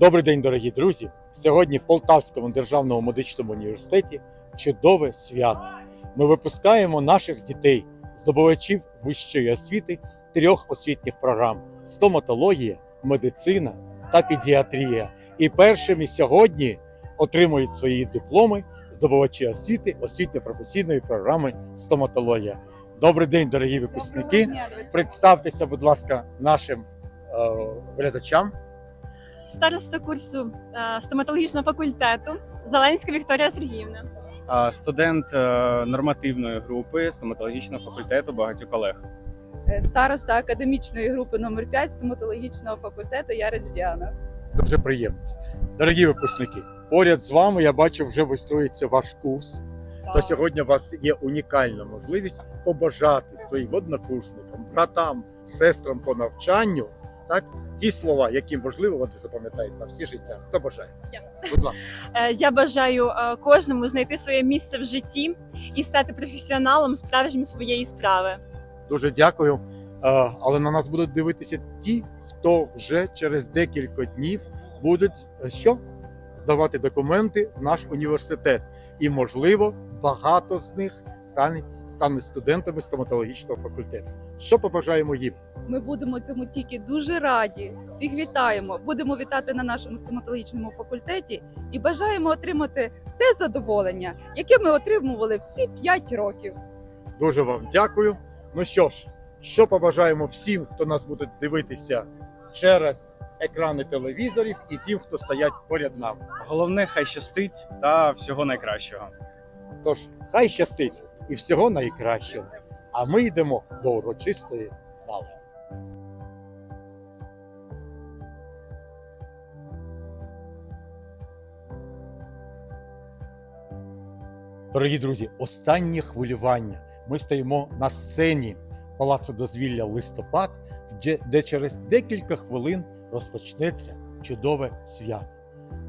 Добрий день, дорогі друзі! Сьогодні в Полтавському державному медичному університеті чудове свято. Ми випускаємо наших дітей, здобувачів вищої освіти трьох освітніх програм: стоматологія, медицина та педіатрія. І першими сьогодні отримують свої дипломи здобувачі освіти освітньо-професійної програми стоматологія. Добрий день, дорогі випускники! Представтеся, будь ласка, нашим е, глядачам. Староста курсу е, стоматологічного факультету Зеленська Вікторія Сергіївна. Студент е, нормативної групи стоматологічного факультету багатьох колег. Е, староста академічної групи номер 5 стоматологічного факультету Ярич Діана. Дуже приємно. Дорогі випускники, поряд з вами я бачу, вже вистроїться ваш курс. То сьогодні у вас є унікальна можливість побажати своїм однокурсникам, братам, сестрам по навчанню, так ті слова, які можливо вони запам'ятають на всі життя. Хто бажає? Я. Будь ласка. Е, Я бажаю е, кожному знайти своє місце в житті і стати професіоналом справжнім своєї справи. Дуже дякую. Е, Але на нас будуть дивитися ті, хто вже через декілька днів будуть що? здавати документи в наш університет. І, можливо, багато з них стануть, стануть студентами стоматологічного факультету. Що побажаємо їм? Ми будемо цьому тільки дуже раді. Всіх вітаємо. Будемо вітати на нашому стоматологічному факультеті і бажаємо отримати те задоволення, яке ми отримували всі 5 років. Дуже вам дякую. Ну що ж, що побажаємо всім, хто нас буде дивитися через екрани телевізорів, і тим, хто стоять поряд нами. Головне, хай щастить та всього найкращого. Тож, хай щастить і всього найкращого. А ми йдемо до урочистої зали. Дорогі друзі, останнє хвилювання. Ми стоїмо на сцені Палацу дозвілля листопад, де, через декілька хвилин розпочнеться чудове свято.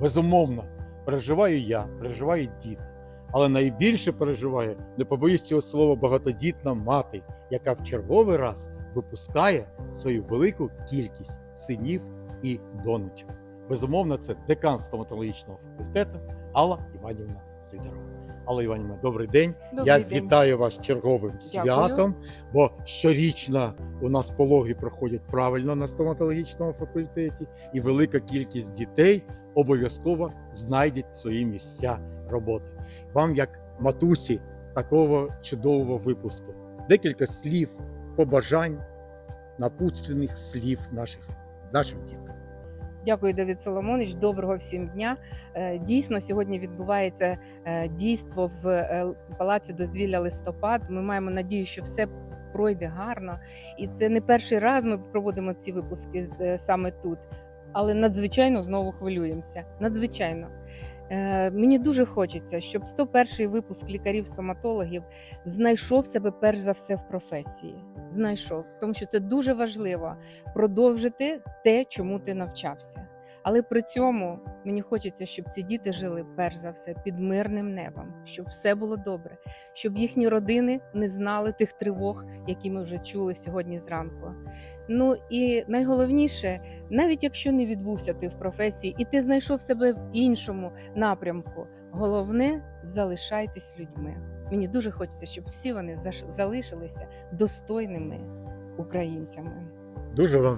Безумовно, переживаю я, переживають діти. Але найбільше переживає, не побоюсь цього слова, багатодітна мати, яка в черговий раз випускає свою велику кількість синів і донечок. Безумовно, це декан стоматологічного факультету Алла Іванівна Сидорова. Алла Іванівна, добрий день. Я вітаю вас черговим святом, бо щорічно у нас пологи проходять правильно на стоматологічному факультеті, і велика кількість дітей обов'язково знайдуть свої місця роботи. Вам, як матусі такого чудового випуску, декілька слів, побажань, напутственних слів наших, нашим діткам. Дякую, Давид Соломонич. Доброго всім дня. Е, Дійсно, сьогодні відбувається е, дійство в е, палаці дозвілля листопад. Ми маємо надію, що все пройде гарно, і це не перший раз ми проводимо ці випуски саме тут. Але надзвичайно знову хвилюємося. Надзвичайно. Е, Мені дуже хочеться, щоб 101-й випуск лікарів-стоматологів знайшов себе перш за все в професії. Знайшов, тому що це дуже важливо продовжити те, чому ти навчався. Але при цьому мені хочеться, щоб ці діти жили перш за все під мирним небом, щоб все було добре, щоб їхні родини не знали тих тривог, які ми вже чули сьогодні зранку. Ну і найголовніше, навіть якщо не відбувся ти в професії, і ти знайшов себе в іншому напрямку, головне залишайтесь людьми. Мені дуже хочеться, щоб всі вони залишилися достойними українцями. Дуже вам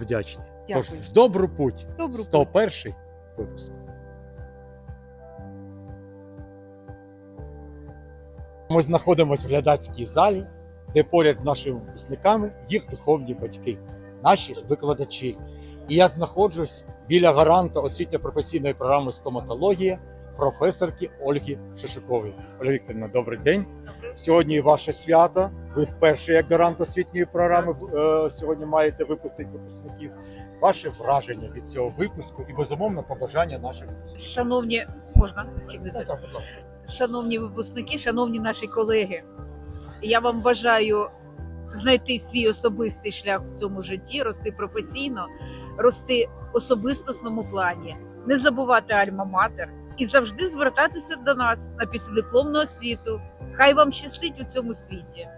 вдячний. Тож в добру путь. Добру путь. 101 випуск. Ми знаходимося в глядацькій залі, де поряд з нашими випускниками їх духовні батьки, наші викладачі. І я знаходжусь біля гаранта освітньо-професійної програми стоматологія професорки Ольги Шишикової. Ольга Вікторівна, добрий день. Сьогодні ваше свято. Ви вперше як гарант освітньої програми е, сьогодні маєте випустити випускників. Ваше враження від цього випуску і безумовно побажання наших. Шановні, можна ласка. шановні випускники, шановні наші колеги, я вам бажаю знайти свій особистий шлях в цьому житті, рости професійно, рости в особистісному плані, не забувати альма-матер і завжди звертатися до нас на післядипломну освіту. Хай вам щастить у цьому світі.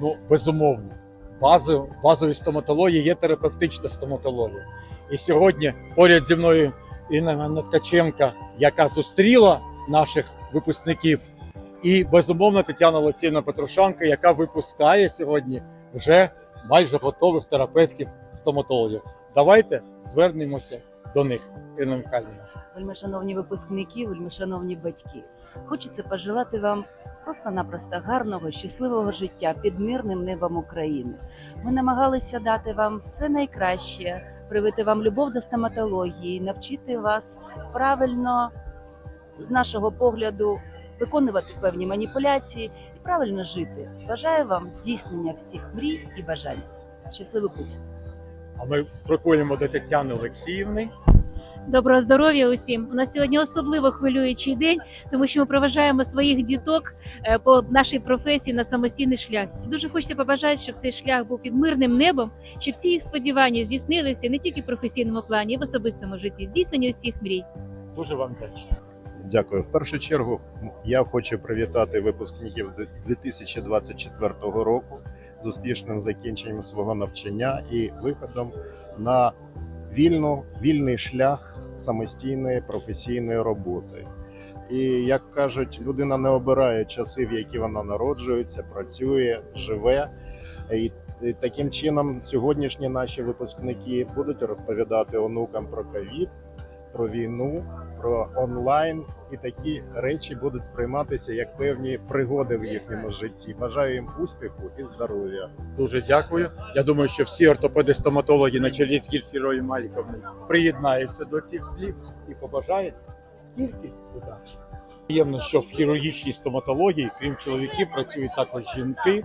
Ну, безумовно, базою, базою стоматології є терапевтична стоматологія. І сьогодні поряд зі мною Інна Ткаченка, яка зустріла наших випускників, і безумовно Тетяна Олексіївна Петрушанка, яка випускає сьогодні вже майже готових терапевтів стоматологів. Давайте звернемося до них, Інна Михайлівна. Вельмишановні випускники, вельмишановні батьки. Хочеться пожелати вам просто-напросто гарного, щасливого життя під мирним небом України. Ми намагалися дати вам все найкраще, привити вам любов до стоматології, навчити вас правильно, з нашого погляду, виконувати певні маніпуляції і правильно жити. Бажаю вам здійснення всіх мрій і бажань. Щасливий путь! А ми крокуємо до Тетяни Олексіївни. Доброго здоров'я усім. У нас сьогодні особливо хвилюючий день, тому що ми проважаємо своїх діток е, по нашій професії на самостійний шлях. І дуже хочеться побажати, щоб цей шлях був під мирним небом, щоб всі їх сподівання здійснилися не тільки в професійному плані, і в особистому житті, здійснення усіх мрій. Дуже вам вдячні. Дякую. В першу чергу я хочу привітати випускників 2024 року з успішним закінченням свого навчання і виходом на вільну, вільний шлях самостійної професійної роботи. І як кажуть, людина не обирає часи, в які вона народжується, працює, живе. І таким чином сьогоднішні наші випускники будуть розповідати онукам про ковід, про війну, про онлайн, і такі речі будуть сприйматися як певні пригоди в їхньому житті. Бажаю їм успіху і здоров'я. Дуже дякую. Я думаю, що всі ортопеди-стоматологи на чолі з Гільфірою Маліковною приєднаються до цих слів і побажають тільки удачі. Приємно, що в хірургічній стоматології, крім чоловіків, працюють також жінки.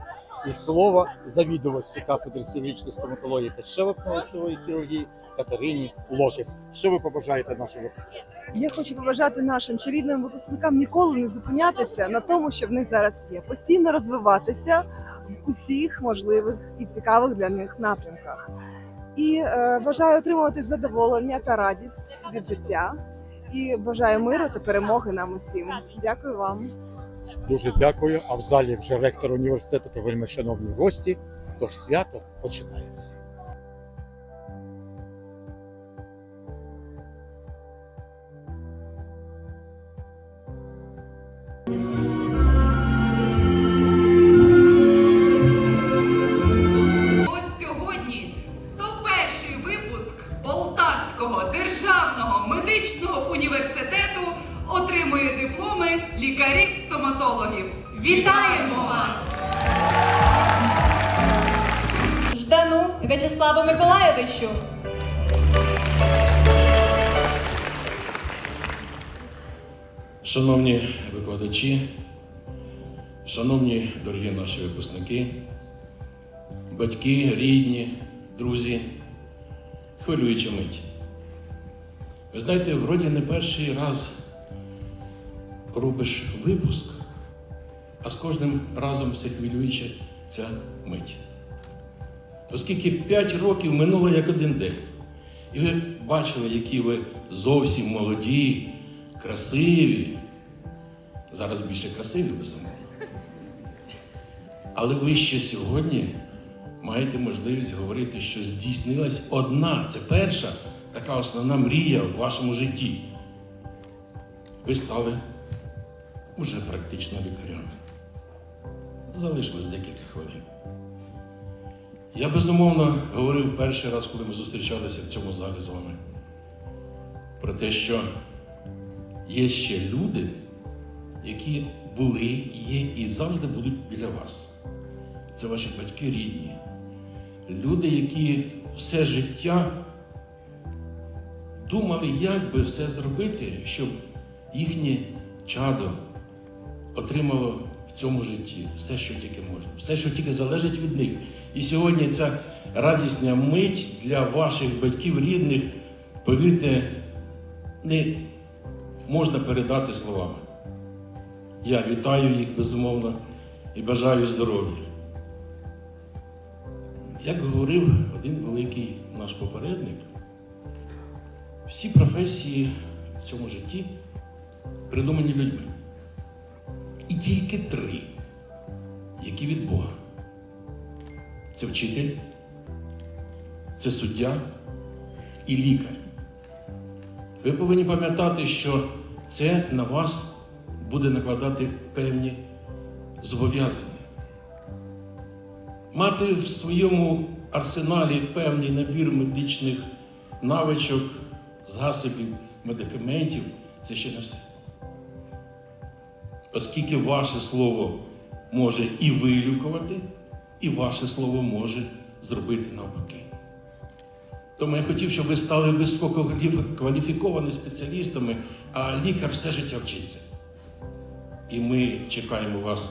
І слово завідувачці кафедри хірургічної стоматології та щелепно-лицевої хірургії Катерині Локес. Що ви побажаєте нашим випускникам? Я хочу побажати нашим чарівним випускникам ніколи не зупинятися на тому, що в них зараз є, постійно розвиватися в усіх можливих і цікавих для них напрямках. І е, бажаю отримувати задоволення та радість від життя. І бажаю миру та перемоги нам усім. Дякую вам. Дуже дякую. А в залі вже ректор університету та вельми шановні гості. Тож свято починається. Лікарів-стоматологів. Вітаємо вас! Ждану В'ячеславу Миколаєвичу. Шановні викладачі, шановні дорогі наші випускники, батьки, рідні, друзі, хвилююча мить. Ви знаєте, вроді не перший раз робиш випуск, а з кожним разом все хвилююча ця мить. Оскільки 5 років минуло як один день, і ви бачили, які ви зовсім молоді, красиві. Зараз більше красиві, безумовно. Але ви ще сьогодні маєте можливість говорити, що здійснилась одна, це перша така основна мрія в вашому житті. Ви стали уже практично лікарями. Залишилось декілька хвилин. Я безумовно говорив перший раз, коли ми зустрічалися в цьому залі з вами, про те, що є ще люди, які були, є і завжди будуть біля вас. Це ваші батьки рідні. Люди, які все життя думали, як би все зробити, щоб їхнє чадо отримало в цьому житті все, що тільки можна, все, що тільки залежить від них. І сьогодні ця радісна мить для ваших батьків рідних, повірте, не можна передати словами. Я вітаю їх безумовно і бажаю здоров'я. Як говорив один великий наш попередник, всі професії в цьому житті придумані людьми. І тільки три, які від Бога. Це вчитель, це суддя і лікар. Ви повинні пам'ятати, що це на вас буде накладати певні зобов'язання. Мати в своєму арсеналі певний набір медичних навичок, засобів, медикаментів це ще не все. Оскільки ваше слово може і вилікувати, і ваше слово може зробити навпаки. Тому я хотів, щоб ви стали висококваліфікованими спеціалістами, а лікар все життя вчиться. І ми чекаємо вас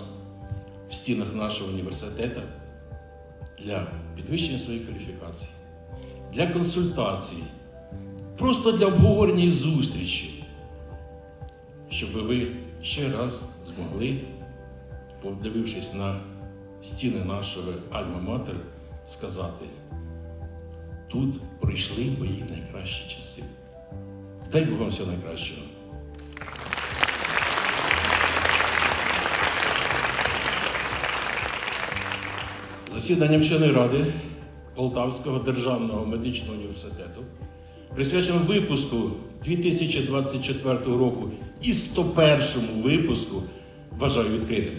в стінах нашого університету для підвищення своєї кваліфікації, для консультацій, просто для обговорення і зустрічі, щоб ви ще раз змогли, подивившись на стіни нашого Альма-Матер, сказати, тут пройшли мої найкращі часи. Дай Бог вам всього найкращого. Засідання вченої ради Полтавського державного медичного університету присвячено випуску 2024 року і 101 випуску вважаю відкритим.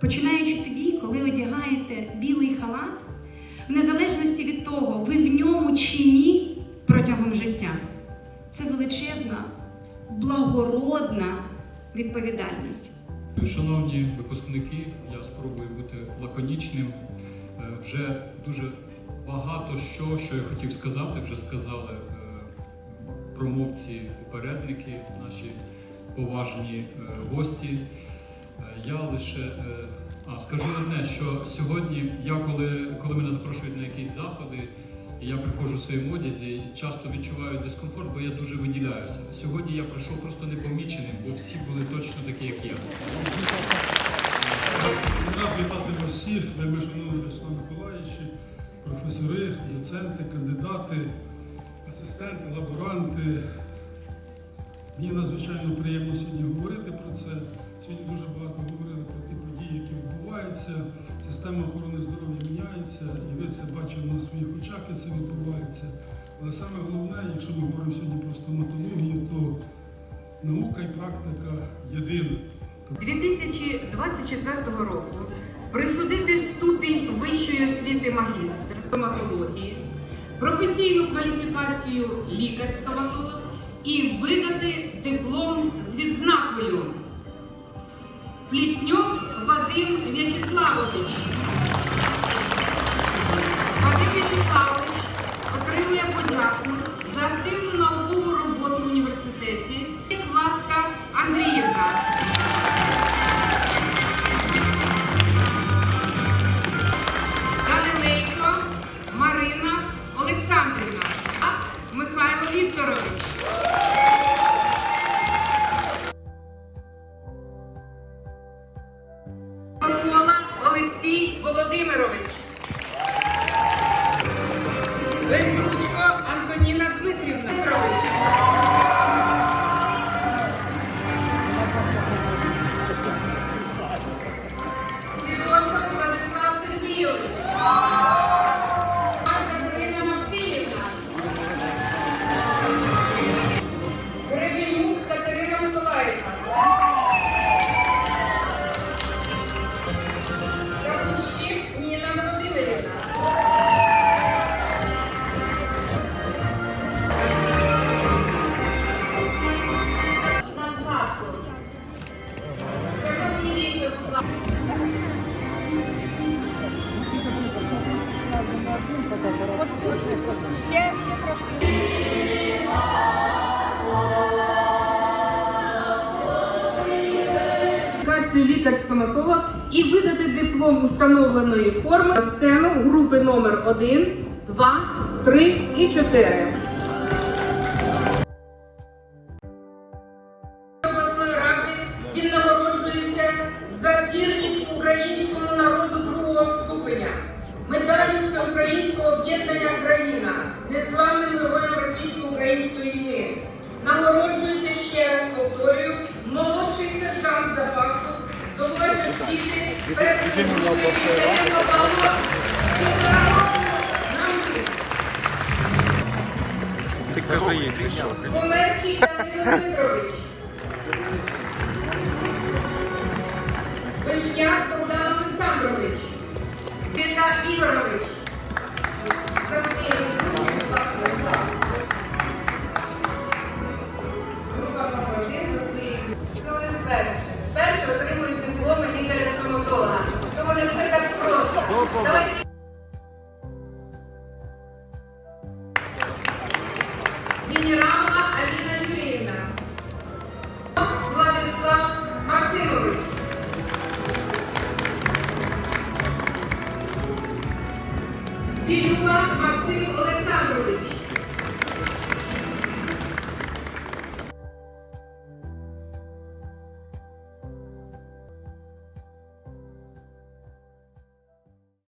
Починаючи тоді, коли одягаєте білий халат, в незалежності від того, ви в ньому чи ні протягом життя. Це величезна, благородна відповідальність. Шановні випускники, я спробую бути лаконічним. Е, Вже дуже багато що, що я хотів сказати, вже сказали е, промовці, попередники, наші поважні е, гості. Е, Я лише е, а, скажу одне, що сьогодні я, коли, коли мене запрошують на якісь заходи, і я приходжу в своєму одязі, часто відчуваю дискомфорт, бо я дуже виділяюся. Сьогодні я прийшов просто непоміченим, бо всі були точно такі, як я. Рад вітати всіх, шановні Вячеслав Миколаївичі, професори, доценти, кандидати, асистенти, лаборанти. Мені надзвичайно приємно сьогодні говорити про це. Сьогодні дуже багато говорили про ті події, які відбуваються. Система охорони здоров'я міняється, і ви це бачите на своїх очах, як це відбувається. Але саме головне, якщо ми говоримо сьогодні про стоматологію, то наука і практика єдина. 2024 року присудити ступінь вищої освіти магістр стоматології, професійну кваліфікацію лікар-стоматолог і видати диплом Плітньов Вадим В'ячеславович. Володимирович. Акредитацію лікар-стоматолог і видати диплом установленої форми сцену групи номер 1, 2, 3 і 4. Ти кажи, якщо що. Комерчий Данило Дмитрович. Вишняк Богдан Олександрович. Біда Ігорович. Група номер один засміяний. Хто гол, гол, гол. Генерал